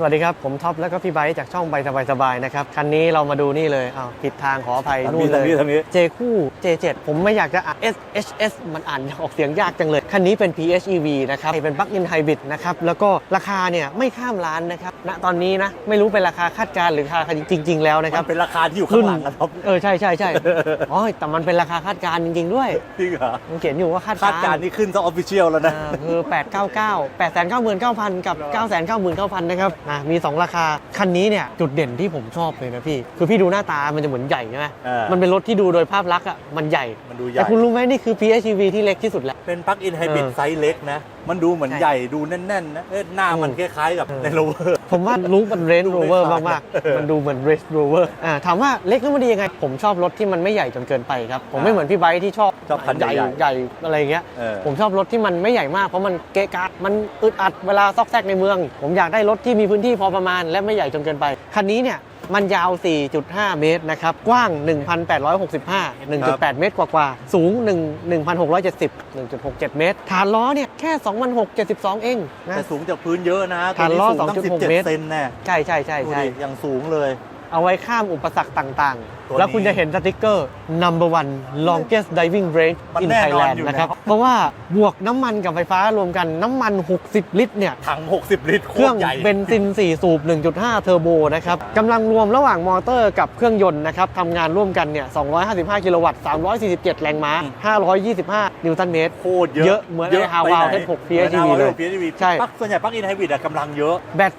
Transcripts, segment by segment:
สวัสดีครับ ผมท็อปแล้วก็พี่ไบร์ทจากช่องใบสบายสบายๆนะครับ คันนี้เรามาดูนี่เลยอ้าวผิดทางขออภัยทางนู่นี้นเลทางยนี้ทางนี้ J คู่ J7 ผมไม่อยากจะอ่าน S H S มันอ่านออกเสียงยากจังเลย คันนี้เป็น PHEV นะครับเป็นปลั๊กอินไฮบริดนะครับ แล้วก็ราคาเนี่ยไม่ข้ามล้านนะครับณตอนนี้นะ ไม่รู้เป็นราคาคาดการณ์หรือราคาจริง ๆ แล้วนะคมัรับนเป็นราคาที่อยู่ข้างหลังนะครับเออใช่ใช่ใช่ อ๋อแต่มันเป็นราคาคาดการณ์จริง ๆ ด้วยจริงเหรอมันเขียนอยู่ว่าคาดคาดการณ์นี่ขึ้นซะออฟฟิเชียลแล้วนะ อ่าคือ 899 899,000 กับ 999,000 นะครับอะมี 2 ราคา คันนี้เนี่ยจุดเด่นที่ผมชอบเลยนะพี่ คือพี่ดูหน้าตามันจะเหมือนใหญ่ใช่ไหมเออมันเป็นรถที่ดูโดยภาพลักษณ์อะมันใหญ่ มันดูใหแต่ญ่คุณรู้ไหมนี่คือ PHEV ที่เล็กที่สุดแล้ว เป็นปลั๊กอินไฮบริดเออไซส์เล็กนะ มันดูเหมือนใช่ใหญ่ดูแน่นๆนะเอ้ยหน้ามันอืมคล้ายๆกับเออ ในโรเวอร์ ผมว่าลุคมันเรนดูโรไม่เวอร์คล้ายมากเออ ๆ มันดูเหมือนเรนโรเวอร์อ่าถามว่าเล็กแล้วมันดียังไง ผมชอบรถที่มันไม่ใหญ่จนเกินไปครับ ผมไม่อ่าเหมือนพี่ไบค์ที่ชอบชอบคันใหญ่ใหญ่ใหญ่อะไรอย่างเงี้ย เออ ผมชอบรถที่มันไม่ใหญ่มากเพราะมันเกะกะมันอึดอัดเวลาซอกแซกในเมือง ผมอยากได้รถที่มีพื้นที่พอประมาณและไม่ใหญ่จนเกินไป คันนี้เนี่ยมันยาว 4.5 เมตรนะครับ กว้าง 1,865 1.8 เมตรกว่าๆ สูง1 1,670 1.67 เมตร ฐานล้อเนี่ยแค่ 2,672 เองนะแต่สูงจากพื้นเยอะนะฐานล้อตัวสูงตั้ง2.6 17เมตรเซนแน่ใช่ใช่ใช่ดูใช่ดิยังสูงเลย เอาไว้ข้ามอุปสรรคต่าง ตัวๆแล้วคุณนี้จะเห็นสติกเกอร์ number one longest diving range มัน in แน่นอน Thailand อยู่นะครับ แล้ว เพราะว่าบวกน้ำมันกับไฟฟ้ารวมกันน้ำมัน 60 ลิตรเนี่ย ถัง 60 ลิตรโคเครื่ตองรใหญ่ เบนซิน 4 สูบ 1.5 เทอร์โบนะครับกำลังรวมระหว่างมอเตอร์กับเครื่องยนต์นะครับทำงานร่วมกันเนี่ย 255 กิโลวัตต์ 347 แรงม้า525 นิวตันเมตร โคตรเยอะเยอะเหมือนไอ้ Haval ไปไหน H6 PHEV เลยหมือน Haval H6 PHEV ใช่ปลั๊กส่วนใหญ่ปลั๊กอินไฮบริดอะกำลังเยอะ แบต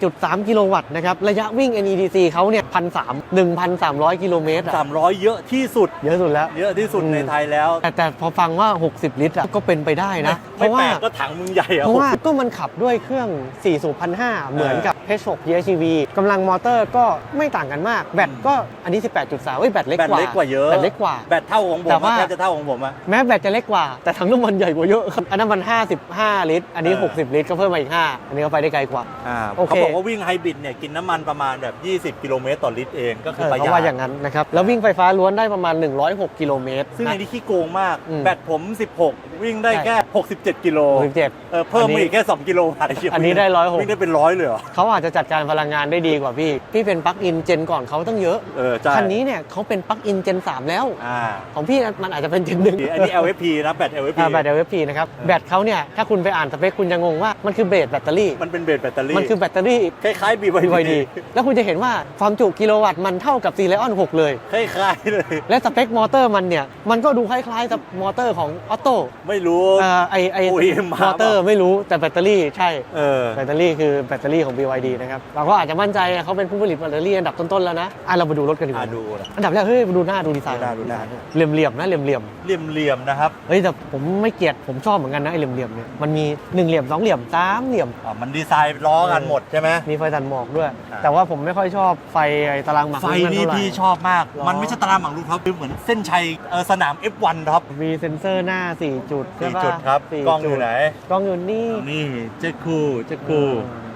18.3 กิโลวัตต์นะครับ ระยะวิ่ง NEDC เขาเนี่ย 1,300 1,300 กิโลเมตรอะ300 เยอะที่สุด เยอะสุดแล้ว เยอะที่สุดอืมในไทยแล้ว แต่แต่พอฟังว่า 60 ลิตรอะก็เป็นไปได้นะ เพไม่ราะแปว่าลกก็ถังมึงใหญ่อะเพราะว่าก็มันขับด้วยเครื่อง4สูบพันห้าเหมือนกับ H6 PHEV กำลังมอเตอร์ก็ไม่ต่างกันมาก แบตก็อันนี้ 18.3เอ้ยแบตเล็กแบตกว่าเล็กกว่าเยอะแบตเล็กกว่าแบตเท่าของผมแต่อะว่าแทบจะเท่าของผมอะแม้แบตจะเล็กกว่า แต่ถังน้ำมันใหญ่กว่าเยอะครับอันนั้นมัน 55 ลิตร อันนี้เออ60 ลิตรก็เพิ่มมาอีก 5 อันนี้ก็ไปได้ไกลกว่าอ่าโอเคเขาบอกว่าวิ่งไฮบริดเนี่ยกินน้ำมันประมาณแบบ 20 กิโลเมตรต่อลิตรเองก็คือเออประหเขายัดว่าอย่างนั้นนะครับแล้ววิ่งไฟฟ้าล้วนได้ประมาณ 106 กิโลเมตรซึ่งนะในนี้ขี้โกงมาก อืมแบตผม 16 วิ่งได้ใช่แค่ 67 กิโล67เออเพิ่มอันนี้มาอีกแค่ 2 กิโลวัตต์อันนี้ได้106 วิ่งได้เป็นร้อยเลยเหรอ เขาอาจจะจัดการพลังงานได้ดีกว่าพี่ พี่เป็นปลั๊กอินเจนก่อนเขาตั้งเยอะ เออใช่คันนี้เนี่ยเขาเป็นปลั๊กอินเจน3แล้ว อ่าของพี่มันอาจจะเป็นเจนหนึ่ง อันนี้ LFP นะแบต LFP อ่าแบต LFP นะครับ แบตเขาเนี่ย ถ้าคุณไปอ่านสเปคคุณจะงงว่ามันคือเบสแบตเตอรี่ มันเป็นเบสแบตเตอรี่มันคือแบตเตอรี่คล้ายๆ BYD BYD แล้วคุณจะเห็นว่าความจุกิโลวัตต์มันเท่ากับ c ีเลออน6เลย คล้ายๆเลย และสเปคมอเตอร์มันเนี่ย มันก็ดูคล้ายๆกับมอเตอร์ของออโต้ไม่รู้ไอไอ OEM มอเตอร์ไม่รู้แต่แบตเตอรี่ใช่ เออ แบตเตอรี่คือแบตเตอรี่ของ BYD นะครับ เราก็อาจจะมั่นใจเขาเป็นผู้ผลิตแบตเตอรี่อันดับต้น ๆ แล้วนะ อะ เรามาดูรถกันดีกอ่าว่าดูนะ อันดับแรกเฮ้ยมาดูหน้าดูดีไซน์ดูหน้าดูหน้า เหลี่ยมๆนะเหลี่ยมๆเหลี่ยมๆนะครับเฮ้ยแต่ผมไม่เกลียดผมชอบเหมือนกันนะไอ้เหลี่ยมๆเนี่ยมันมีหนึ่งเหลี่ยมสองเหลี่ยมสามเหลี่ยม อ่ามันดีไซน์ล้อกันหมดใช่ไหม มีไฟตัดหมอกด้วย อ่า แต่ว่าผมไม่ค่อยชอบไฟไอ้ตารางหมากไฟรุกนี่เท่าไหร่ พี่ชอบมากหรอมันไม่ใช่ตารางหมากรุกครับเหมือนเส้นชัยเออสนาม F1 ครับ มีเซ็นเซอร์หน้า 4 จุดใช่สี่ปะจุดครับสี่กล้องอยู่ไหน กล้องอยู่นี่นี่เจ๊คูเจ๊คู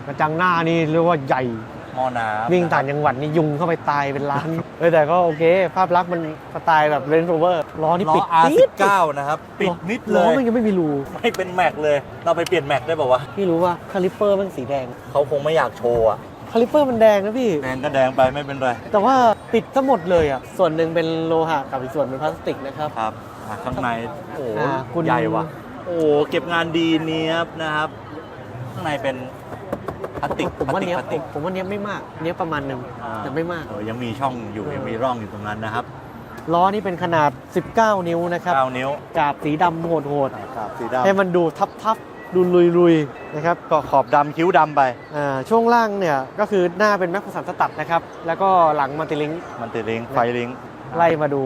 กระจังหน้านี่เรียกว่าใหญ่ หมอน้ำวิ่งต่างจังหวัดนี่ยุงเข้าไปตายเป็นล้าน เออแต่ก็โอเค ภาพลักษณ์มันสไตล์แบบเรนโรเวอร์ล้อนี่ล้อปิดปี๊ด R19 นะครับ ปิดนิดเลล้อย มันยังไม่มีรูไม่เป็นแม็กเลย เราไปเปลี่ยนแม็กได้ป่าวะ พี่รู้ว่าคาลิปเปอร์มันสีแดง เขาคงไม่อยากโชว์อะ คาลิปเปอร์มันแดงนะพี่ แดงก็แดงไปไม่เป็นไร แต่ว่าปิดทั้งหมดเลยอะ ส่วนหนึ่งเป็นโลหะกับอีกส่วนเป็นพลาสติกนะครับ ครับอะข้างในโอ้โหอ่าคุณ ใหญ่ว่ะ โอ้โหเก็บงานดีเนี้ยบนะครับ ข้างในเป็นพลาสติกผมว่าพลสติกเนี้ยพลาสติกผมว่าเนี้ยไม่มาก เนี้ยประมาณหนึ่งอ่าแต่ไม่มาก เออยังมีช่องอยู่เออยังมีร่องอยู่ตรงนั้นนะครับล้อนี่เป็นขนาด 19 นิ้วนะครับ 9นิ้ว กาบสีดำโหดครับสีๆให้ดำมันดูทับๆ ดูลุยๆนะครับก็ขอบดำคิ้วดำไปอ่าช่วงล่างเนี่ยก็คือหน้าเป็นแม็กซ์สันสตัดนะครับ แล้วก็หลังมัลติลิงมันติดลิงก์ไฟลิงก์ไล่มาดู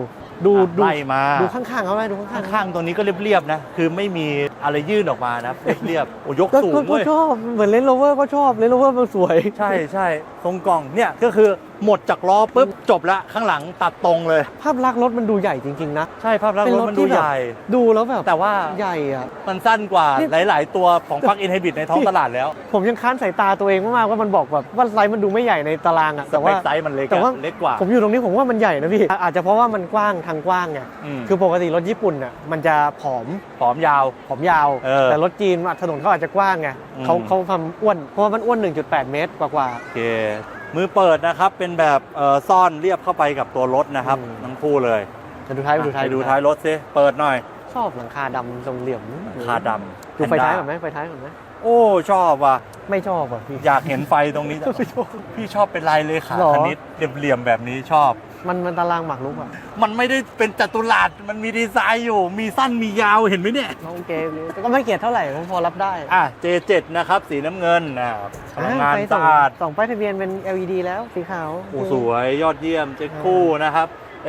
ดูอะดูไล่มาดูข้างๆเขาไหมดูข้างๆข้างๆตรงนี้ก็เรียบๆนะ คือไม่มีอะไรยื่นออกมานะเรียบๆโอ้ยกก็สูงก็ก็เว้ยชอบเหมือนเลนโรเวอร์ก็ชอบเลนโรเวอร์มันสวย ใช่ใช่ ตรงกล่องเนี่ยก็คือหมดจากล้อปุ๊บจบละข้างหลังตัดตรงเลย ภาพลักษณ์รถมันดูใหญ่จริงๆนะ ใช่ภาพลักษเป็ณ์นรรถถมันที่ดูแบบใหญ่ ดูแล้วแบบแต่ว่าใหญ่อะมันสั้นกว่านี่หลาย ๆ ตัวของปลั๊กอินไฮบริดในท้องตลาดแล้ว ผมยังค้านสายตาตัวเองมากๆว่ามันบอกแบบว่าไซส์มันดูไม่ใหญ่ในตารางอะสแต่เปว่าคไซส์มันเล็กแต่ว่าอะเล็กกว่า ผมอยู่ตรงนี้ผมว่ามันใหญ่นะพี่อาจจะเพราะว่ามันกว้างทางกว้างไงมคือปกติรถญี่ปุ่นอะมันจะผอมผอมยาวผอมยาวเออแต่รถจีนอะถนนเขาอาจจะกว้างไงอืมเขาเขาทำอ้วนเพราะว่ามันอ้วน 1.8 เมตรกว่าโอเคมือเปิดนะครับเป็นแบบเอ่อซ่อนเรียบเข้าไปกับตัวรถนะครับอืม ทั้งคู่เลยๆจะดูท้ายไปดูท้ายไปดูท้ายรถซิเปิดหน่อยชอบหลังคาดำทรงเหลี่ยมคาดำดูไฟท้ายก่อนแพนด้ไหมไฟท้ายก่อนไหมโอ้ชอบว่ะไม่ชอบอะพี่อยากเห็นไฟตรงนี้ไม่ชอบ พี่ชอบเป็นลายเลขาหรอ คณิตเหลี่ยมๆแบบนี้ชอบ มันมันตารางหมากรุกอะมันไม่ได้เป็นจัตุรัสมันมีดีไซน์อยู่ มีสั้นมียาวเห็นไหมเนี่ย น้องเกมนี้แต่ก็ไม่เกลียดเท่าไหร่ผมพอรับได้อะ J7 นะครับ สีน้ำเงินนะพลังงานไฟสะอาดสองป้ายทะเบียนเป็น LED แล้วสีขาวโอ้สวยยอดเยี่ยมเจ๊คู่นะครับ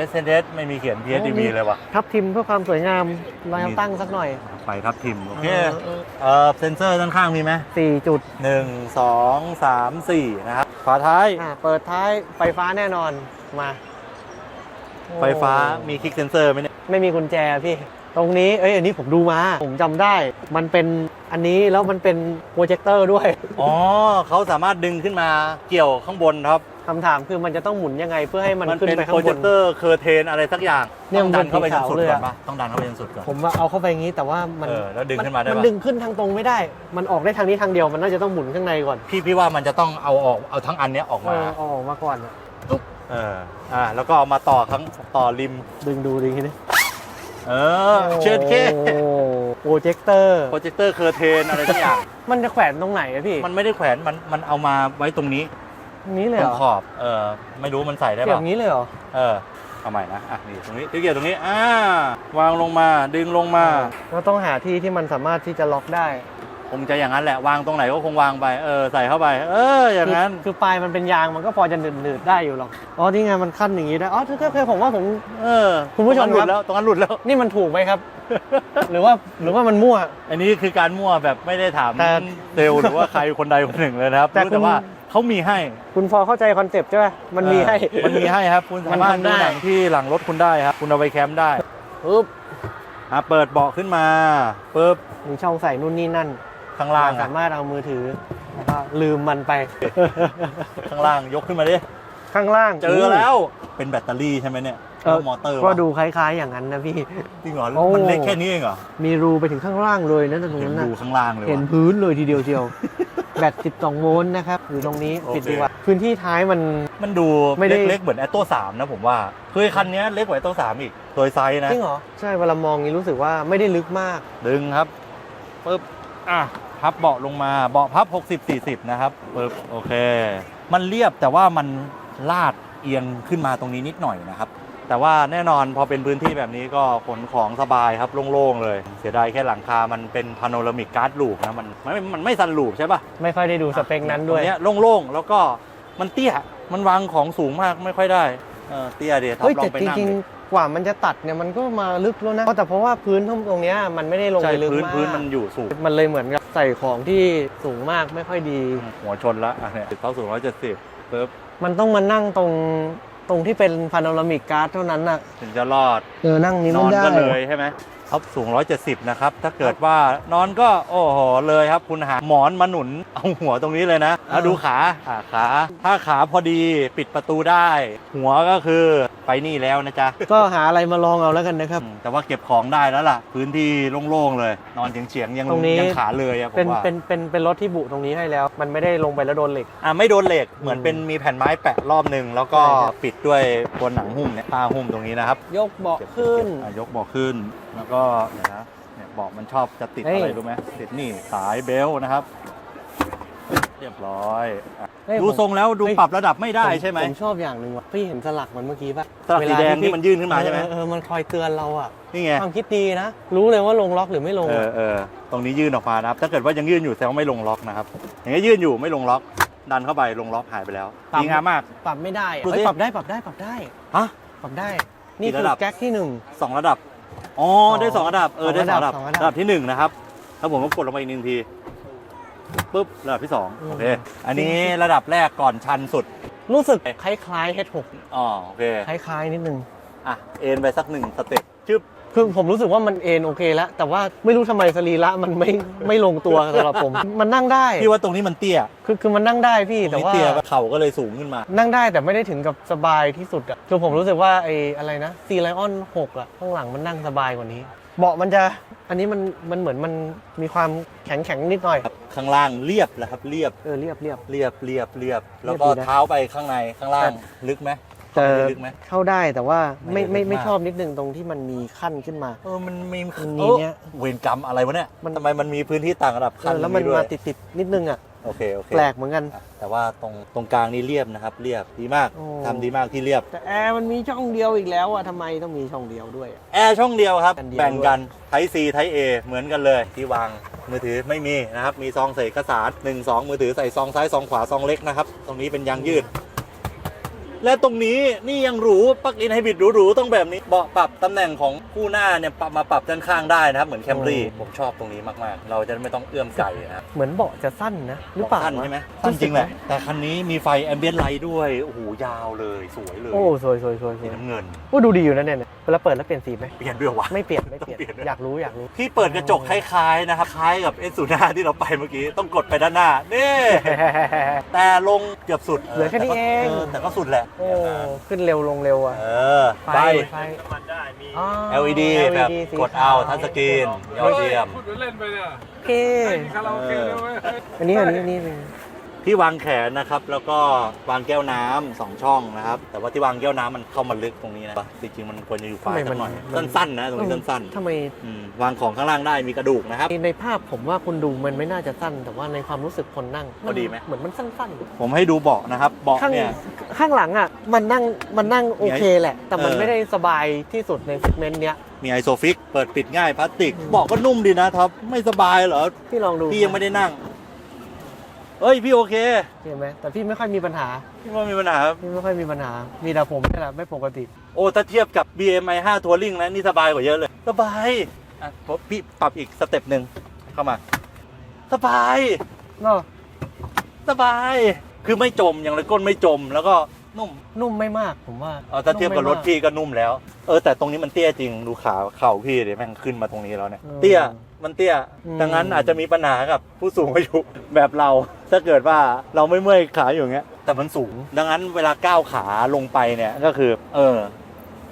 s n s ไม่มีเขียน PSDB เลยว่ะทับทิมเพื่อความสวยงามเรายังตั้งสักหน่อย ไปครับทิม โอเคเออเออเอ่อเซนเซอร์ด้านข้างมีไหมสี่จุดหนึ่งสองสามสี่นะครับฝาท้ายอ่าเปิดท้ายไฟฟ้าแน่นอนมาโอ้ ไฟฟ้ามีคลิกเซนเซอร์ไหมเนี่ย ไม่มีกุญแจพี่ ตรงนี้ เอ้ย อันนี้ผมดูมา ผมจำได้ มันเป็นอันนี้แล้วมันเป็นโปรเจคเตอร์ด้วย อ๋อเขาสามารถดึงขึ้นมาเกี่ยวข้างบนครับ คำถามคือมันจะต้องหมุนยังไงเพื่อให้มันมันขึ้นเป็นไปข้าโปรงบเจนคเตอร์เคอร์เทนอะไรสักอย่างเนี่ยต้องดันเข้าไปจนสุดมันเป็นสีก่อนขาวเลยอะปะต้องดันเข้าไปจนสุดก่อน ผมว่าเอาเข้าไปอย่างนี้แต่ว่ามันเออแล้วดึงขึ้นมาได้มันปะดึงขึ้นทางตรงไม่ได้ มันออกได้ทางนี้ทางเดียวมันน่าจะต้องหมุนข้างในก่อนพี่พี่ว่ามันจะต้องเอาออกเอาทั้งอันเนี้ยออกเอมา อเอาออกมาก่อนอะ เอออ่าแล้วก็เอามาต่อทั้งต่อริม ดึงดูดิทีนี้เออ เชิดเคโปรเจคเตอร์ โปรเจคเตอร์เคอร์เทนอะไรสักอย่าง มันจะแขวนตรงไหนอะพี่มันไม่ได้แขวนมันมันเอามาไว้ตรงนี้ตรงนี้เลยตรเหรงอขอบเออไม่รู้มันใส่ได้เกี่ยป่ะวอย่างนี้เลยเหรอ เออเอาใหม่นะอะนี่ตรงนี้ที่เกี่ยวตรงนี้อ่าวางลงมาดึงลงมา เราต้องหาที่ที่มันสามารถที่จะล็อกได้ คงจะอย่างนั้นแหละวางตรงไหนก็คงวางไปเออใส่เข้าไป เอออย่างนั้น คือคือปลายมันเป็นยางมันก็พอจะหนืดๆได้อยู่หรอกอ๋อนี่ไงมันขั้นอย่างนี้ได้อ๋อคือคือผมว่าผม เออคุณผู้ชมตรงนั้นหลุครับดแล้วตรงนั้นหลุดแล้ว นี่มันถูกไหมครับ หรือว่าหรือว่ามันมั่ว อันนี้คือการมั่วแบบไม่ได้ถามแต่ เซลล์หรือว่าใครคนใดคนหนึ่งเลยนะครับแต่รู้คุแต่ณว่าเขามีให้คุณพอเข้าใจคอนเซปต์ใช่ไหมมันมีให้ เออมันมีให้ครับ คุณมัสานมารถทำดูได้หนังที่หลังรถคุณได้ครับ คุณเอาไปแคมป์ได้ปึ๊บอะเปิดเบาะขึ้นมาปุ๊บมีช่องใส่นู่นนี่นั่น ข้างล่างเราอะสามารถเอามือถือแล้วก็ลืมมันไป ข้างล่างยกขึ้นมาดิ ข้างล่างเจอแล้ว เป็นแบตเตอรี่ใช่ไหมเนี่ยเออมอเตอร์ก็วะดูคล้ายๆอย่างนั้นนะพี่ จริงเหรอ โอ้ มันเล็กแค่นี้เองเหรอ มีรูไปถึงข้างล่างเลยนะตรงเห็นนั้นนะดูข้างล่างเลยเห็นว่ะ พื้นเลยทีเดียวเชียว แบต 12 โวลต์นะครับ อยู่ตรงนี้โอเค ปิดดีกว่าพื้นที่ท้ายมัน มันดูไม่ได้ เล็กๆเหมือนแอตโต้สามนะผมว่าคือคันนี้เล็กกว่าแอตโต้สามอีก โดยไซส์นะ จริงเหรอ ใช่เวลามองนี้รู้สึกว่าไม่ได้ลึกมาก ดึงครับปึ๊บอะ พับเบาะลงมาเบาะพับ 60 40 นะครับปึ๊บโอเค มันเรียบแต่ว่ามันลาดเอียงขึ้นมาตรงนี้นิดหน่อยนะครับ แต่ว่าแน่นอนพอเป็นพื้นที่แบบนี้ก็ขนของสบายครับโล่งๆเลย เสียดายแค่หลังคามันเป็นพาโนรามิกการ์ดลูปนะมันมันมันไม่ซันลูปใช่ปะไม่ค่อยได้ดูสเปคนั้นด้วยตรงเนี้ยโล่งๆแล้วก็มันเตี้ยมันวางของสูงมากไม่ค่อยได้เออเตี้ยเดียวท็อเฮ้ยปลอแต่งไปจนั่งริงดิ ๆ กว่ามันจะตัดเนี่ยมันก็มาลึกแล้วนะแต่เพราะว่าพื้นตรงเนี้ยมันไม่ได้ลงใช่ไปลึกพื้นมากพื้นมันอยู่สูง มันเลยเหมือนกับ ใส่ของที่สูงมากไม่ค่อยดี หัวชนละอะเนี่ยเข้าสู่ร้อยเจ็ดสิบปึ๊บมันต้องมานั่งตรงตรงที่เป็นพาโนรามิกการ์ดเท่านั้นน่ะถึงจะรอด เออนั่งนี้นไม่อนได้ก็เลยใช่ไหมท็อปสูง 170 นะครับ ถ้าเกิดว่านอนก็โอ้โหเลยครับ คุณหาหมอนมาหนุนเอาหัวตรงนี้เลยนะแล้วดูขาอ่าขา ถ้าขาพอดีปิดประตูได้ หัวก็คือ ไปนี่แล้วนะจ๊ะก็หาอะไรมาลองเอาแล้วกันนะครับ อืมแต่ว่าเก็บของได้แล้วล่ะ พื้นที่โล่งๆเลย นอนเฉียงๆยังตรงนี้ ยังขาเลยอะผเป็นมว่าเป็นเป็นเป็นรถที่บุตรงนี้ให้แล้ว มันไม่ได้ลงไปแล้วโดนเหล็ก อะไม่โดนเหล็กเหมือนเป็นมีแผ่นไม้แปะรอบหนึ่งแล้วก็ใช่ครับ ปิดด้วยตัวหนังหุ้มเนี่ยผ้าหุ้มตรงนี้นะครับ ยกเบาะขึ้น อะยกเบาะขึ้นแล้วก็เดี๋ยวนะเนี่ยเบาะมันชอบจะติดเฮ้ย อะไรรู้ไหมติดนี่สายเบลต์นะครับ เรียบร้อยอะ เฮ้ยดูผมทรงแล้วดูเฮ้ย ปรับระดับไม่ได้ใช่ไหม ผมชอบอย่างหนึ่งว่ะพี่เห็นสลักมันเมื่อกี้ป่ะสลักสีแดงที่มันยื่นขึ้นมาใช่ไหม เออเออมันคอยเตือนเราอะนี่ไงความคิดดีนะ รู้เลยว่าลงล็อกหรือไม่ลงเอออะเออตรงนี้ยื่นออกมานะครับถ้าเกิดว่ายังยื่นอยู่แสดงว่าไม่ลงล็อกนะครับอย่างนี้ยยื่นอยู่ไม่ลงล็อก ดันเข้าไปลงล็อกหายไปแล้วดีงามมาก ปรับไม่ได้อะดูสิ เฮ้ยปรับได้ปรับได้ปรับได้ ฮะ ปรับได้ นี่กี่คือระดับ แก๊กที่หนึ่ง สองระดับอ๋อสองได้สองระดับเออได้สองระดับสองระดับ ระดับที่หนึ่งนะครับแล้วผมก็กดลงไปอีกหนึ่งที ปุ๊บระดับที่สองโอเค อันนี้ระดับแรกก่อนชันสุด รู้สึกคล้ายๆ H6 อ๋อโอเค คล้ายๆ นิดนึง อะ เอ็นไปสักหนึ่งสเต็ปชึบคือผมรู้สึกว่ามันเอนโอเคแล้ว แต่ว่าไม่รู้ทำไมสรีระมันไม่ไม่ลงตัวสำหรับผม มันนั่งได้พี่ว่าตรงนี้มันเตี้ย คือคือมันนั่งได้พี่แต่ว่าเตี้ยเข่าก็เลยสูงขึ้นมา นั่งได้แต่ไม่ได้ถึงกับสบายที่สุดอะคือผมรู้สึกว่าไอ้อะไรนะซีไลออน6อะข้างหลังมันนั่งสบายกว่านี้ เบาะมันจะอันนี้มันมันเหมือนมันมีความแข็งแข็งๆนิดหน่อย ครับข้างล่างเรียบแล้วครับเรียบเออเรียบเรียบ เรียบเรียบเรียบ แล้วก็เรียบดีนะ เท้าไปข้างในข้างล่างลึกไหมแต่เข้าไปลึกไหม เข้าได้แต่ว่าไม่ไม่ไม่ได้ลึกมากไม่ชอบนิดนึงตรงที่มันมีขั้นขึ้นมา เออมันมีมันมีเออเนี่ยเวรกรรมอะไรวะเนี่ยมัน ทำไมมันมีพื้นที่ต่างระดับเอขั้นอแล้วมันตรงด้วมายติดติดๆนิดนึงอะ โอเคโอเคแปลกเหมือนกันอะแต่ว่าตรงตรงกลางนี่เรียบนะครับ เรียบดีมากโอ้ ทำดีมากที่เรียบ แต่แอร์มันมีช่องเดียวอีกแล้วอะทำไมต้องมีช่องเดียวด้วยอะ แอร์ช่องเดียวครับ อันเดียว แบ่งกันไทซีไทเอเหมือนกันเลยที่วางมือถือไม่มีนะครับ มีซองใส่เอกสาร1 2 มือถือใส่ซองซ้ายซองขวาซองเล็กนะครับ ตรงนี้เป็นยางยืด และตรงนี้นี่ยังหรูปลั๊กอินไฮบริดหรูๆต้องแบบนี้เบาะปรับตำแหน่งของคู่หน้าเนี่ยปรับมาปรับด้านข้างได้นะครับ เหมือนแคมรี่ผมชอบตรงนี้มากๆ เราจะไม่ต้องเอื้อมไก่นะครับเหมือนเบาะจะสั้นนะหรือเปล่าสั้นวะใช่ไหมสั้นจริงแหละแต่คันนี้มีไฟแอมเบียนไลท์ด้วยโอ้โหยาวเลยสวยเลยโอ้สวยสวยสวยสสีวยน้ำเงินโอ้ดูดีอยู่นะเนี่ย เวลาเปิดแล้วเปลี่ยนสีไหมเปลี่ยนด้วยวะ ไม่เปลี่ยนไม่เปลี่ยนเปลี่ยนด้วย อยากรู้อยากรู้ที่เปิดกระจกคล้ายๆนะครับ คล้ายกับเอสูนาที่เราไปเมื่อกี้ ต้องกดไปด้านหน้า นี่ แต่ลงเกือบสุดเหลือแค่นี้เอง แต่ก็สุดแหละ โอ้ขึ้นเร็วลงเร็วอะเออไฟไฟมันได้มีอ๋อ LED แบบสีกดเอาทัชสกรีนยอดเยี่ยม พูดเล่นไปเนี่ยโอเคคาราโอเกะด้วยเว้ยอันนี้อันนี้อันนี้อันนี้ ที่วางแขนนะครับ แล้วก็วางแก้วน้ำสองช่องนะครับ แต่ว่าที่วางแก้วน้ำมันเข้ามาลึกตรงนี้นะจริงๆมันควรจะอยู่ฟ้าสักหน่อยสั้นๆนะตรงนี้สั้นทำไมๆอืมวางของข้างล่างได้มีกระดูกนะครับ ในภาพผมว่าคุณดูมันไม่น่าจะสั้น แต่ว่าในความรู้สึกคนนั่งก็ดีไหม เหมือนมันสั้นผมให้ดูเบาะนะครับเบาะๆข้างเนี่ย ข้างหลังอะมันนั่งมันนั่งโอเคแหละ แต่มันเออ ไม่ได้สบายที่สุดในเซกเมนต์เนี้ย มีไอโซฟิกเปิดปิดง่ายพลาสติกเบาะก็นุ่มดีนะท็อปไม่สบายเหรอพี่ลองดูพี่ยังไม่ได้นั่ง เอ้ยพี่โอเคเห็นไหมแต่พี่ไม่ค่อยมีปัญหา พี่ว่ามีปัญหา พี่ไม่ค่อยมีปัญหา มีแต่ผมนี่แหละไม่ปกติ โอ้ถ้าเทียบกับ BMI 5 Touring นะนี่สบายกว่าเยอะเลย สบายอะผมพี่ปรับอีกสเต็ปหนึ่งเข้ามา สบาย เนาะสบาย คือไม่จมอย่างไรก้นไม่จม แล้วก็ นุ่ม นุ่มไม่มากผมว่าเออถ้าเทียบกับรถนุ่มไม่มากพี่ก็นุ่มแล้ว เออแต่ตรงนี้มันเตี้ยจริงดูขาเข่าพี่เดี๋ยวแม่งขึ้นมาตรงนี้แล้วเนี่ยเออเตี้ยมันเตี้ยอืมดังนั้นอาจจะมีปัญหากับผู้สูงอายุแบบเรา ถ้าเกิดว่าเราไม่เมื่อยขาอยู่อย่างเงี้ย แต่มันสูง ดังนั้นเวลาก้าวขาลงไปเนี่ยก็คือ เออ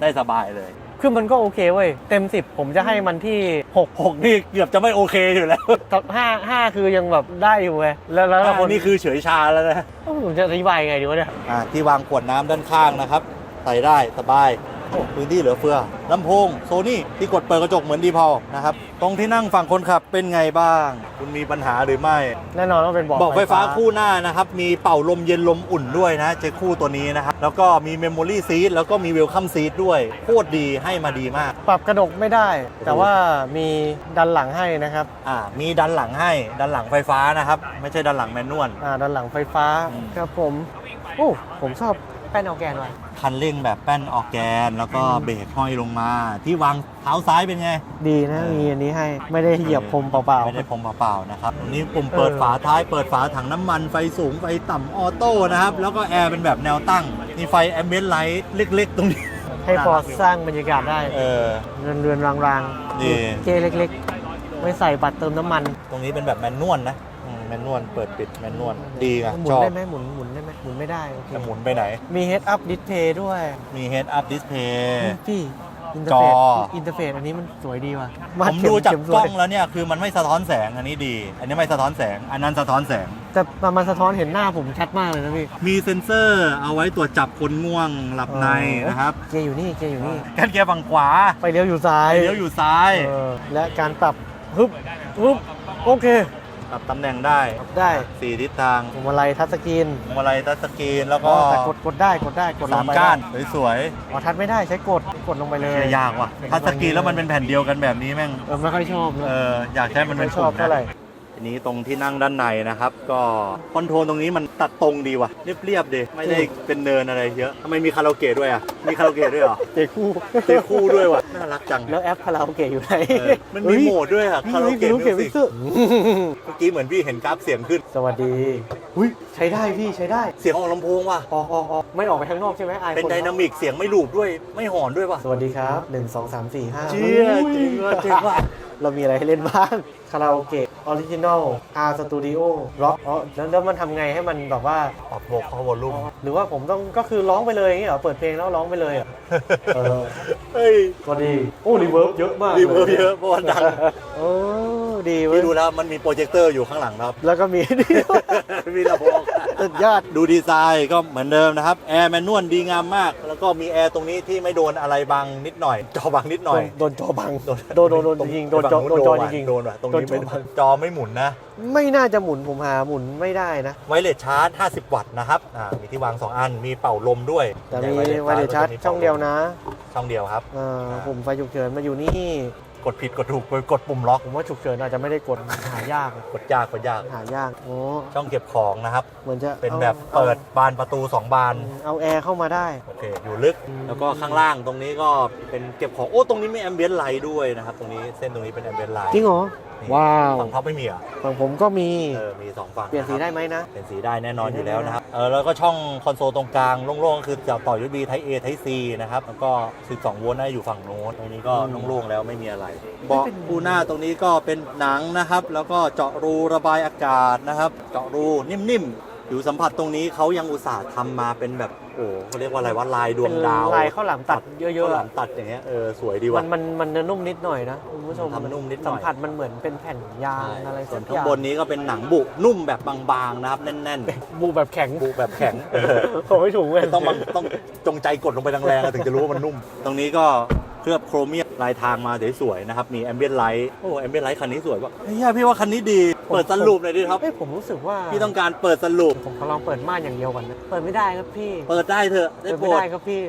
ได้สบายเลย คือมันก็โอเคเว้ย เต็ม 10 ผมจะให้มันที่ 6 หกนี่เกือบจะไม่โอเคอยู่แล้ว6 5 5คือยังแบบได้อยู่ไงแล้วแล้วถ้าคคนนนี้คือเฉยชาแล้วนะเอ้าผมจะอธิบายไงดีวะเนี่ยอ่าที่วางขวดน้ำด้านข้างนะครับ ใส่ได้สบาย โอ้พื้นที่เหลือเฟือลำโพงโซนี่ที่กดเปิดกระจกเหมือนดีพอนะครับตรงที่นั่งฝั่งคนขับเป็นไงบ้าง คุณมีปัญหาหรือไม่แน่นอนว่าเป็นเบอกบอกไฟฟ้าคู่หน้านะครับ มีเป่าลมเย็นลมอุ่นด้วยนะเจคู่ตัวนี้นะครับ แล้วก็มีเมมโมรี่ซีทแล้วก็มีเวลคัมซีทด้วยโคตรดีให้มาดีมาก ปรับกระดกไม่ได้ แต่ว่ามีดันหลังให้นะครับอ่ามีดันหลังให้ดันหลังไฟฟ้านะครับ ไม่ใช่ดันหลังแมนนวลอ่าดันหลังไฟฟ้าอืมครับผมโอ้ผมชอบแป้นออร์แกนว่ะคันเร่งแบบแป้นออร์แกน แล้วก็เบรกห้อยลงมา ที่วางเท้าซ้ายเป็นไง ดีนะเออมีอันนี้ให้ไม่ได้เหยียบพรมเปล่าไม่ได้พรมเปล่าๆนะครับตรงนี้ปุ่มเปิดเออฝาท้ายเปิดฝาถังน้ำมันไฟสูงไฟต่ำออโต้นะครับ แล้วก็แอร์เป็นแบบแนวตั้ง มีไฟแอมเบียนไลท์เล็ก ๆ ตรงนี้ๆให้พอสร้างบรรยากาศได้เออเรือนเรือนรางรางๆนี่เจเล็กๆไม่ใส่บัตรเติมน้ำมัน ตรงนี้เป็นแบบแมนนวลนะอืมแมนนวลเปิดปิดแมนนวลดีอะหมุชนอบได้ไหมหมุนหมุนได้ไหมหมุนไม่ได้โอเคจะหมุนไปไหน มี head up display ด้วย มี head up display พี่อินเทอจร์อเฟซอินเทอร์เฟซอันนี้มันสวยดีว่ะผมดูจากเข็สกวยล้องแล้วเนี่ยคือมันไม่สะท้อนแสงอันนี้ดี อันนี้ไม่สะท้อนแสง อันนั้นสะท้อนแสง แต่มันสะท้อนเห็นหน้าผมชัดมากเลยนะพี่มีเซ็นเซอร์เอาไว้ตรวจจับคนง่วงหลับในนะครับเกียร์อยู่นี่เกียร์อยู่นี่กันเกียร์ฝั่งขวาไฟเลี้ยวอยู่ซ้ายเลี้ยวอยู่ซ้าย เออและการปรับฮึบฮึบโอเคป รับตำแหน่งได้ได้สี่ทิศทางผมอะไรทัชสกรีนพวงมาลัยทัชสกรีนแล้วอ๋ก็อแต่กดกดได้กดได้กดลสางมไปก้านได้สวยอ๋อทัชไม่ได้ใช้กดกดลงไปๆเลยเชียร์ยากว่ะทัชสกรีนแล้วมันเป็นแผ่นเดียวกันแบบนี้แม่ง เออไม่ค่อยชอบเอนะออยากใช้มันเป็ไม่นชอบปุ่มนะเท่าไหร่เป็ นนี้ตรงที่นั่งด้านในนะครับ ก็คอนโทรลตรงนี้มันตัดตรงดีว่ะเรียบๆดีไม่ได้เป็นเนินอะไรเยอะทำไมมีคาราโอเกะด้วยอะมีคาราโอเกะด้วยเหรอเจคู่เตะคู่ด้วยว่ะน่ารักจังแล้วแอปคาราโอเกะอยู่ไหนเออมันมีโหมดด้วยอะคาราโอเกะรู้มิเกะวมิสิกกเซอร์เมื่อกี้เหมือนพี่เห็นกราฟเสียงขึ้น สวัสดีอุ้ยใช้ได้พี่ใช้ได้เสียงออกลำโพงว่ะออกออกออกไม่ออกไปข้างนอกใช่ไหมอายเป็นคไดนามิกเสียงไม่หลูบด้วยไม่หอนด้วยว่ะสวัสดีครับ1 2 3 4 5เชี่ยจริงว่ะจริงว่ะ เรามีอะไรให้เล่นบ้าง คาราโอเกะออริจินอลอาร์สตูดิโอร็อกอ๋อแล้วแล้วมันทำไงให้มันแบบว่า ปรับโวคอลวอลลุ่มหรือว่าผมต้องก็คือร้องไปเลยอย่างนี้เหรอเปิดเพลงแล้วร้องไปเลยเหรอเออเฮ้ยก็ดี โอ้รีเวิร์บเยอะมากรีเวิร์บเยอะเพราะว่าดังโอ้ ดีเว้ยพี่ดูแล้วมันมีโปรเจคเตอร์อยู่ข้างหลังครับ แล้วก็มีนี่มีลำโพงสุดยอดดูดีไซน์ก็เหมือนเดิมนะครับ แอร์แมนนวลดีงามมาก แล้วก็มีแอร์ตรงนี้ที่ไม่โดนอะไรบังนิดหน่อย จอบังนิดหน่อย โดนจอบัง โดนโดนโดนจริงๆโดนจอโดนจอจริงๆโดนว่ะตรงนี้ไม่โดนจอบังจอไม่หมุนนะ ไม่น่าจะหมุนผมหาหมุนไม่ได้นะไวเลสชาร์จ 50 วัตต์นะครับอ่ามีที่วาง 2 อันมีเป่าลมด้วย แต่มีใหญ่ไวเลสชาร์จช่องเดียวนะ ช่องเดียวครับเอ่อปุ่มไฟฉุกเฉินมาอยู่นี่ กดผิดกดถูกกดปุ่มล็อกผมว่าฉุกเฉินอาจจะไม่ได้กดหายากกดยากกดยาก หายากโอ้ช่องเก็บของนะครับ เหมือนจะเป็นอาแบบอาเปิดบานประตู 2 บาน เอาแอร์เข้ามาได้ โอเค อยู่ลึกอืมแล้วก็ข้างล่างตรงนี้ก็เป็นเก็บของ โอ้ ตรงนี้มีแอมเบียนไลท์ด้วยนะครับ ตรงนี้เส้นตรงนี้เป็นแอมเบียนไลท์จริงเหรอว้าว ฝั่งท็อปไม่มีเหรอะฝั่งผมก็มี เออมีสองฝั่งเปลี่ยนสีได้ไหมนะ เปลี่ยนสีได้แน่นอนเปลี่อยนได้ยู่แล้วนะครับเออแล้วก็ช่องคอนโซลตรงกลางโล่งๆก็คือจะต่อ USB Type A Type C นะครับแล้วก็ 12 โวลต์น่าจะอยู่ฝั่งโน้นตรงนี้ก็อืม โล่งๆแล้วไม่มีอะไรเบาะปูหน้าตรงนี้ก็เป็นหนังนะครับ แล้วก็เจาะรูระบายอากาศนะครับ เจาะรูนิ่มๆผิวสัมผัสตรงนี้เขายังอุตส่าห์ทำมาเป็นแบบ โอ้เขาเรียกว่าอะไรว่าลายดวงดาวเป็นลายข้าวหลามตัดเยอะข้าวๆหลาอะมตัดอย่างเงี้ยเออสวยดีมัว่ะนมันมันจะนุ่มนิดหน่อยนะคุณผู้ชมทำนุ่มนิดหน่อยสัมผัสมันเหมือนเป็นแผ่นยางอะไรส่สัวนกอข้างย่างบนนี้ก็เป็นหนังบุนุ่มแบบบางๆนะครับแน่นบูแบบแข็งๆบุแบบแข็งเออผมไม่ถูกเลยต้องบังต้องจงใจกดลงไปแรงๆอะถึงจะรู้ว่ามันนุ่ม ตรงนี้ก็ เคลือบโครเมียมลายทางมาสวยๆนะครับ มีแอมเบียนไลท์โอ้แอมเบียนไลท์คันนี้สวยว่ะเฮ้ยพี่ว่าคันนี้ดี เปิดสลูปหน่อยดิครับ เอ้ยผมรู้สึกว่าพี่ต้องการเปิดสลูปผมขอลองเปิดม่านอย่างเดียวก่อนนะ เปิดไม่ได้ครับพี่ เปิดได้เถอะได้เปิดโปรไม่ด ได้ครับพี่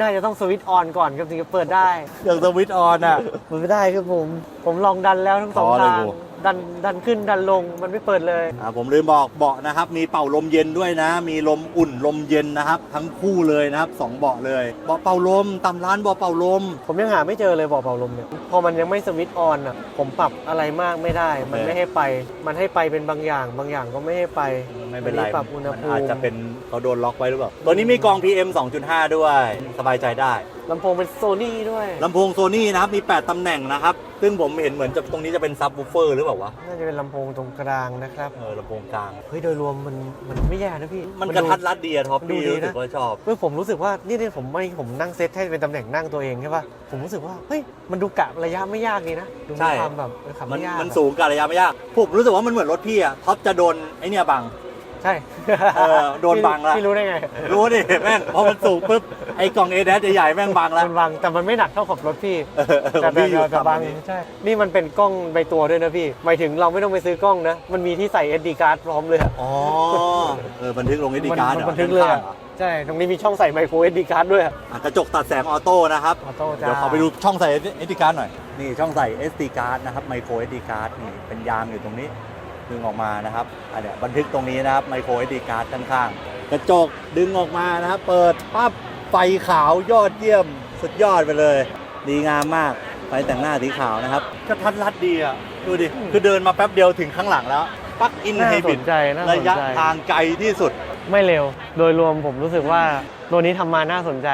น่าจะต้องสวิตช์ออนก่อนครับถึงจะเปิดได้ อย่างสวิตช์ออนอะ เปิดไม่ได้ครับผม ผมลองดันแล้วทั้งสองท้อเลยทาง กู ดันดันขึ้นดันลงมันไม่เปิดเลย อ่าผมลืมบอกเบาะนะครับ มีเป่าลมเย็นด้วยนะ มีลมอุ่นลมเย็นนะครับ ทั้งคู่เลยนะครับสองเบาะเลยเบาะเป่าลมตามร้านเบาะเป่าลม ผมยังหาไม่เจอเลยบอกเป่าลมเนี่ยพอมันยังไม่สวิตช์ออนอะผมปรับอะไรมากไม่ได้ มันเออไม่ให้ไป มันให้ไปเป็นบางอย่าง บางอย่างก็ไม่ให้ไปไม่เป็นไรอัปรับอุณหมันภูมิ อาจจะเป็นเขาโดนล็อกไว้หรือเปล่าตัวนี้มีกรอง PM 2.5 ด้วยสบายใจได้ลำโพงเป็นโซนี่ด้วย ลำโพงโซนี่นะครับ มี 8 ตำแหน่งนะครับ ซึ่งผมเห็นเหมือนจะตรงนี้จะเป็นซับวูเฟอร์หรือเปล่าวะ น่าจะเป็นลำโพงตรงกลางนะครับ เออลำโพงกลาง เฮ้ย โดยรวมมันมันไม่แย่นะพี่มันกระดูทัดรัดดีอะท็อปมันดูพี่ดีรู้สึกนะว่าชอบ เมื่อผมรู้สึกว่านี่นี่ผมไม่ผมนั่งเซตให้เป็นตำแหน่งนั่งตัวเองใช่ป่ะ ผมรู้สึกว่าเฮ้ยมันดูกะระยะไม่ยากดีนะดูใช่มีความแบบเออขับมันไม่ยากมันอะสูงกับระยะไม่ยากผมรู้สึกว่ามันเหมือนรถพี่อะท็อปจะโดนไอเนี่ยบัง ใช่เออโดนบังละพี่รู้ได้ไงรู้ดิแม่งพอมันสูงปุ๊บไอกล่องเอเดใหญ่ๆแม่งบังแล้วมันบังแต่มันไม่หนักเท่ากับรถพี่เออเออแต่ผมพี่อยู่แต่ต่ำกบาว่างนี้ใช่นี่มันเป็นกล้องใบตัวด้วยนะพี่หมายถึงเราไม่ต้องไปซื้อกล้องนะ มันมีที่ใส่ SD card พร้อมเลยอะอ๋อเออบันทึกลงเอดีมันการ์ดมันบันทึกเลยอะใช่ตรงนี้มีช่องใส่ไมโคร SD card ด้วยอะกระจกตัดแสงออโต้นะครับออโต้จ้า เดี๋ยวขอไปดูช่องใส่ SD card หน่อยนี่ช่องใส่ SD card นะครับ micro SD card นี่เป็นยางอยู่ตรงนี้ ดึงออกมานะครับอันเนี้ยบันทึกตรงนี้นะครับ micro SD card ด้านข้างกระจกดึงออกมานะครับ เปิดปั๊บไฟขาวยอดเยี่ยมสุดยอดไปเลย ดีงามมากไฟแต่งหน้าสีขาวนะครับกระทัดรัดดีอะดูดิคือเดินมาแป๊บเดียวถึงข้างหลังแล้วปลั๊กอินน่าไฮสบริดนใจน่าสระนยะใจทางไกลที่สุด ไม่เร็ว โดยรวมผมรู้สึกว่าตัวนี้ทำมาน่าสนใจ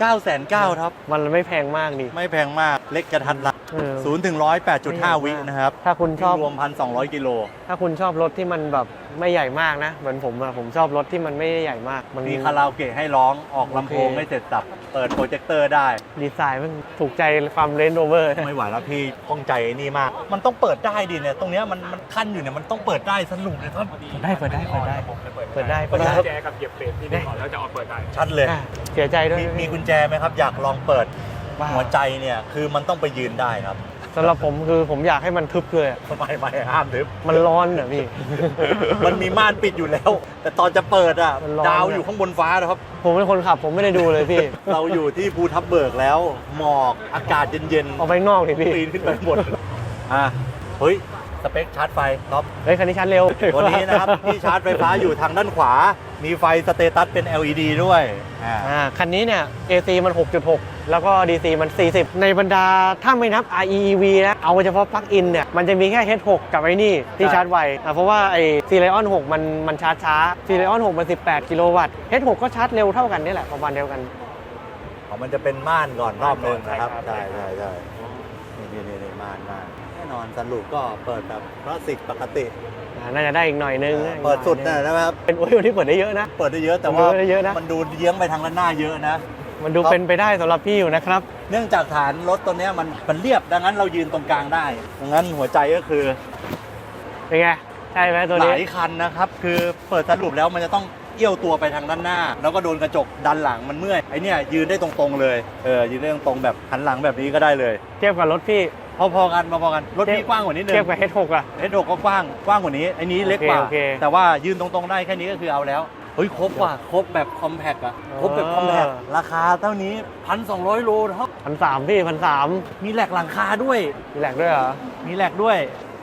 9 9 0 0 0ครับ มันไม่แพงมากดิไม่แพงมากเล็กกระทัดรัดเออ 0ถึง100 8.5 วินะครับถ้าคุณชอบ รวม 1,200 กิโล ถ้าคุณชอบรถที่มันแบบไม่ใหญ่มากนะ เหมือนผมอะผมชอบรถที่มันไม่ได้ใหญ่มาก มัน มีคาราโอเกะให้ร้องออกลำโพงโอเค ให้เสร็จสับ เปิดโปรเจคเตอร์ได้ ดีไซน์มันถูกใจความเลนโรเวอร์ ไม่ไหวแล้วพี่ข้องใจไอ้นี่มาก มันต้องเปิดได้ดิเนี่ย ตรงเนี้ยมันมันขั้นอยู่เนี่ย มันต้องเปิดได้สนุกเลยครับเปิดได้เปิดได้เปิดได้ เปิดได้เปิเปิดดได้ได้ แจกับเหยียบเบรกที่นี่ก่อนแล้วจะเอาเปิดได้ ชัดเลย อะเสียใจด้วยมีมีกุญแจไหมครับ อยากลองเปิดว่าหัวใจเนี่ยคือมันต้องไปยืนได้ครับสำหรับผมคือผมอยากให้มันทึบเลยอะทำไมไม่ห้ามทึบ มันร้อนเหรอพี่ มันมีม่านปิดอยู่แล้ว แต่ตอนจะเปิดอะมันร้อน ดาวอะอยู่ข้างบนฟ้านะครับ ผมเป็นคนขับ ผมไม่ได้ดูเลยพี่ เราอยู่ที่ภูทับเบิกแล้ว หมอกอากาศเย็นออกไปข้างนอกดิพี่ๆปีนขึ้นไปหมดอะเฮ้ย สเปคชาร์จไฟท็อปเฮ้ยคันนี้ชาร์จเร็วตัวนี้นะครับที่ชาร์จไฟฟ้าอยู่ทางด้านขวา มีไฟสเตตัสเป็น LED ด้วยอ่าอ่าคันนี้เนี่ย AC มัน 6.6 แล้วก็ DC มัน 40 ในบรรดาถ้าไม่นับ REEV นะเอาเฉพาะปลั๊กอินเนี่ยมันจะมีแค่ H6 กับไอ้นี่ที่ใช่ชาร์จไวอะเพราะว่าไอ้ c l e o n 6 มันมันชาร์จช้า c l e o n 6 มัน 18 กิโลวัตต์ H6 ก็ชาร์จเร็วเท่ากันนี่แหละประมาณเดียวกันอ๋อมันจะเป็นม่านก่อนรอบหนึงนะครับใช่ใช่ครับใช่ใช่นี่นี่นี่นี่ม่านม่าน แน่นอนสรุปก็เปิดแบบคลาสสิกปกติอ่าน่าจะได้อีกหน่อยนึงเปิดสุดนะนะครับเป็นโอ้ยวันที่เปิดได้เยอะนะ เปิดได้เยอะแต่ว่าเปิดได้เยอะนะ มันดูเยื้องไปทางด้านหน้าเยอะนะ มันดูครับเป็นไปได้สำหรับพี่อยู่นะครับ เนื่องจากฐานรถตัวเนี้ยมันมันเรียบดังนั้นเรายืนตรงกลางได้ดังนั้นหัวใจก็คือเป็นไงใช่ไหมตัวหนี้ลายคันนะครับ คือเปิดสรุปแล้วมันจะต้องเอี้ยวตัวไปทางด้านหน้า แล้วก็โดนกระจกดันหลังมันเมื่อยไอเนี่ยยืนได้ตรงๆเลยเออยืนได้ตรงๆแบบหันหลังแบบนี้ก็ได้เลย เทียบกับรถพี่ พอๆกันพอๆกันรถพี่กว้างกว่านิดนึงเทียบกับ H6 อะเอสโก็กว้างกว้างกว่านี้ไอ้นี้เล็กกว่า โอเคโอเค แต่ว่ายืนตรงๆได้แค่นี้ก็คือเอาแล้วเฮ้ยครบว่ะครบแบบคอมแพคอะครบแบบคอมแพคเออราคาเท่านี้พันสองร้อยโลเท่าพันสามพี่พันสามมีแหลกหลังคาด้วย มีแหลกด้วยเหรอ มีแหลกด้วย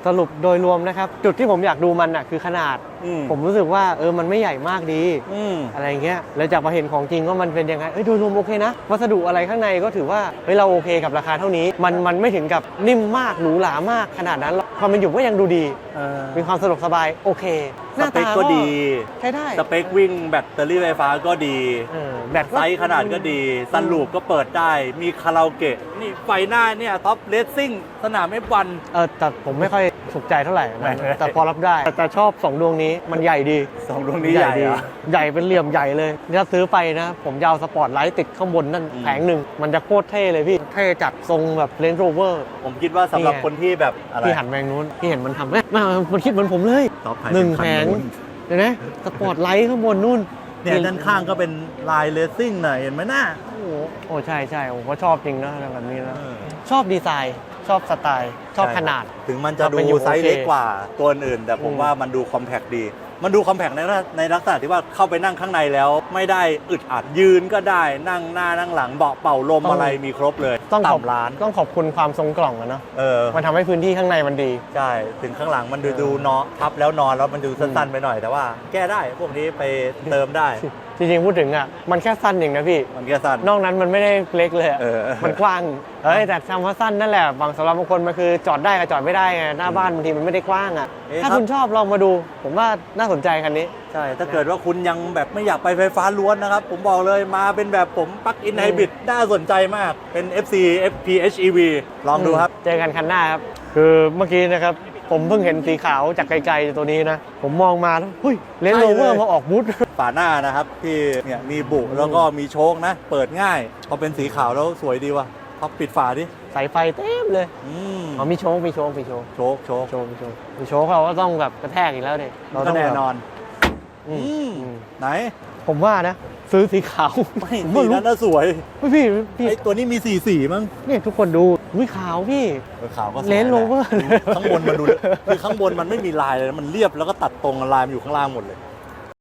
สรุปโดยรวมนะครับ จุดที่ผมอยากดูมันอะคือขนาดอืม ผมรู้สึกว่าเออมันไม่ใหญ่มากดีอืม อะไรอย่างเงี้ยแล้วจากมาเห็นของจริงว่ามันเป็นยังไงเอ้ยโดยรวมโอเคนะ วัสดุอะไรข้างในก็ถือว่าเฮ้ยเราโอเคกับราคาเท่านี้ มันมันไม่ถึงกับนิ่มมากหรูหรามากขนาดนั้นหรอกความเป็นอยู่ก็ยังดูดี เออมีความสะดวกสบายโอเคหสน้าเปตาคก็ดี ใช้ได้สเปควิ่งแบตเตอรี่ไฟฟ้าก็ดี เออแบตก็ ไซส์ขนาดก็ดีซันลูปก็เปิดได้ มีคาราโอเกะ นี่ไฟหน้าเนี่ยท็อปเลสซิ่งสนามเอฟวัน เออแต่ผมไม่ค่อยถูกใจเท่าไหร่ไม่นะแต่พอรับได้แต่แต่ชอบสองดวงนี้มันใหญ่ดีสองดวงนี้ใหญ่ดีอะใหญ่เป็นเหลี่ยมใหญ่เลยถ้าซื้อไปนะ ผมจะเอาสปอร์ตไลท์ติดข้างบนนั่นอืมแผงหนึ่ง มันจะโคตรเท่เลยพี่ เท่จัดทรงแบบเลนโรเวอร์ ผมคิดว่าสำหรับนี่ไง คนที่แบบอะไรพี่หันแมงนู้นพี่เห็นมันทำเอ๊ะมามันคิดเหมือนผมเลย ท็อปถ่ายหนึ่งเป็แผคังนู้นเห็นไหมสปอร์ตไลท์ข้างบนนู่นเนี่ยด้านข้างก็เป็นลายเลสซิ่งหน่อยเห็นไหมน่า โอ้โหโอ้ใช่ใช่ผมก็ชอบจริงนะแบบนี้นะ ชอบดีไซน์ ชอบสไตล์ ชอบขนาด ถึงมันจะเอาดูไปอยู่ไซส์โอเคเล็กกว่าตัวอื่น แต่ผมอืมว่ามันดูคอมแพคดี มันดูคอมแพคในลักษณะในลักษณะที่ว่าเข้าไปนั่งข้างในแล้ว ไม่ได้อึดอัดยืนก็ได้นั่งหน้านั่งหลังเบาะเป่าลมอะไรมีครบเลยต้องขอบต่ำร้านต้องขอบคุณความทรงกล่องอะเนาะเออมันทำให้พื้นที่ข้างในมันดีใช่ถึงข้างหลังมันดูเออดูเนาะพับแล้วนอนแล้วมันดูสั้นๆไปหน่อยแต่ว่า แก้ได้พวกนี้ไปเติมได้ จริงๆพูดถึงอะมันแค่สั้นเองนะพี่ มันแค่สั้น นอกนั้นมันไม่ได้เล็กเลยอะเออ มันกว้างเอ้ยแต่คำว่าสั้นนั่นแหละบางสำหรับบางคนมันคือจอดได้กับจอดไม่ได้ไงหน้าบ้านบางทีมันไม่ได้กว้างอะเอ๊ะถ้าครับ คุณชอบลองมาดู ผมว่าน่าสนใจคันนี้ ใช่ ถ้าเกิดว่าคุณยังแบบไม่อยากไปไฟฟ้าล้วนนะครับ ผมบอกเลยมาเป็นแบบผมปลั๊กอินอืมไฮบริดน่าสนใจมากเป็น FC FPHEV ลองดูครับ เจอกันคันหน้าครับ คือเมื่อกี้นะครับ ผมเพิ่งเห็นสีขาวจากไกลๆตัวนี้นะ ผมมองมาแล้วเฮ้ยเลนใช่โรเลยเวอร์มาออกบูธฝาหน้านะครับที่เนี่ยมีบุแล้วก็มีโชคนะ เปิดง่ายพอเป็นสีขาวแล้วสวยดีว่ะพอปิดฝาดิสายไฟเต็มเลยอืมอ๋อมีโชคมีโชคมีโชคโชคโชคโชคมีโชคมีโชคเราก็ต้องแบบกระแทกอีกแล้วเนี่ยเราก็ต้องแน่แบบนอนอืมอืมอืมไหน ผมว่านะ ซื้อสีขาวไม่ผมสีว่ารู้นั้นน่าสวยพี่พี่พี่ไอตัวนี้มีสีสีมั้งเนี่ยทุกคนดู วิขาวพี่ เออขาวก็สวยเลนส์แหละ Rover ข้างบนมันดู คือข้างบนมันไม่มีลายเลยนะมันเรียบแล้วก็ตัดตรงลายมันอยู่ข้างล่างหมดเลย